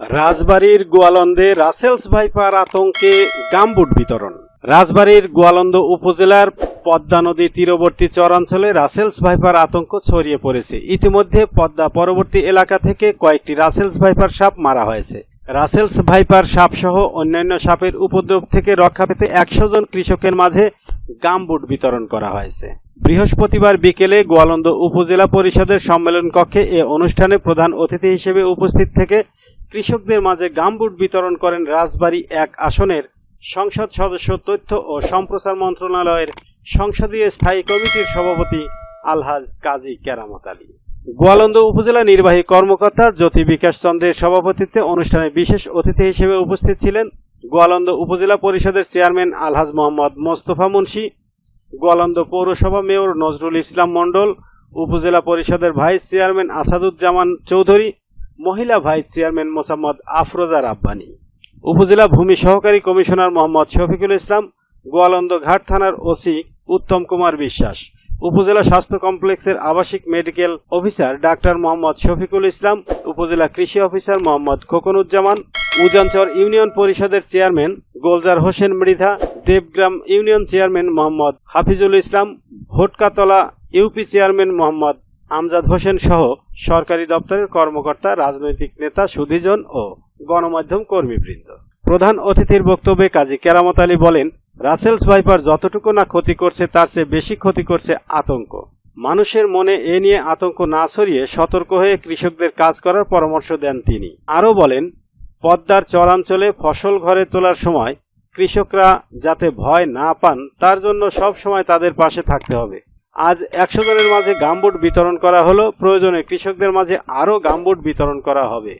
রাজবাড়ির গোয়ালন্দে Russell's viper আতঙ্কে gumboot বিতরণ। রাজবাড়ির গোয়ালন্দ উপজেলার পদ্মা নদী তীরবর্তী চরাঞ্চলে রাসেলস ভাইপার আতঙ্ক ছড়িয়ে পড়েছে। ইতিমধ্যে পদ্মা পরবর্তী এলাকা থেকে কয়েকটি রাসেলস ভাইপার সাপ মারা হয়েছে। রাসেলস ভাইপার সাপ সহ অন্যান্য সাপের উপদ্রব থেকে রক্ষা পেতে একশো জন কৃষকের মাঝে গামবুট বিতরণ করা হয়েছে। বৃহস্পতিবার বিকেলে গোয়ালন্দ উপজেলা পরিষদের সম্মেলন কক্ষে এ অনুষ্ঠানে প্রধান অতিথি হিসেবে উপস্থিত থেকে কৃষকদের মাঝে গামবুট বিতরণ করেন রাজবাড়ী এক আসনের সংসদ সদস্য তথ্য ও সম্প্রচার মন্ত্রণালয়ের সংসদীয় স্থায়ী কমিটির সভাপতি আলহাজ কাজী কেরামত আলী। গোয়ালন্দ উপজেলা নির্বাহী কর্মকর্তা জ্যোতি বিকাশ চন্দ্রের সভাপতিত্বে অনুষ্ঠানে বিশেষ অতিথি হিসেবে উপস্থিত ছিলেন গোয়ালন্দ উপজেলা পরিষদের চেয়ারম্যান আলহাজ মোহাম্মদ মোস্তফা মুন্সি, গোয়ালন্দ পৌরসভা মেয়র নজরুল ইসলাম মণ্ডল, উপজেলা পরিষদের ভাইস চেয়ারম্যান আসাদুজ্জামান চৌধুরী মহিলা ভাইস চেয়ারম্যান মোসাম্মদ আফরোজা রাব্বানি উপজেলা ভূমি সহকারী কমিশনার মোহাম্মদ শফিকুল ইসলাম, গোয়ালন্দ ঘাট থানার ওসি উত্তম কুমার বিশ্বাস, উপজেলা স্বাস্থ্য কমপ্লেক্সের আবাসিক medical officer doctor Mohammad Shafiqul Islam, উপজেলা কৃষি অফিসার মোহাম্মদ খোকনুজ্জামান, উজানচর ইউনিয়ন পরিষদের chairman Golzar Hossain Mridha, Debgram union chairman Mohammad Hafizul Islam, Votkatla UP chairman Mohammad Amjad Hossain সহ সরকারি দপ্তরের কর্মকর্তা, রাজনৈতিক নেতা সুধীজন ও গণমাধ্যম কর্মীবৃন্দ। প্রধান অতিথির বক্তব্যে কাজী কেরামত আলী বলেন, রাসেলস ভাইপার যতটুকু না ক্ষতি করছে, তার চেয়ে বেশি ক্ষতি করছে আতঙ্ক। মানুষের মনে এ নিয়ে আতঙ্ক না ছড়িয়ে সতর্ক হয়ে কৃষকদের কাজ করার পরামর্শ দেন তিনি। আরও বলেন, পদ্মার চরাঞ্চলে ফসল ঘরে তোলার সময় কৃষকরা যাতে ভয় না পান, তার জন্য সব সময় তাদের পাশে থাকতে হবে। আজ একশো জনের মাঝে গামবুট বিতরণ করা হলো। প্রয়োজনে কৃষকদের মাঝে আরও গামবুট বিতরণ করা হবে।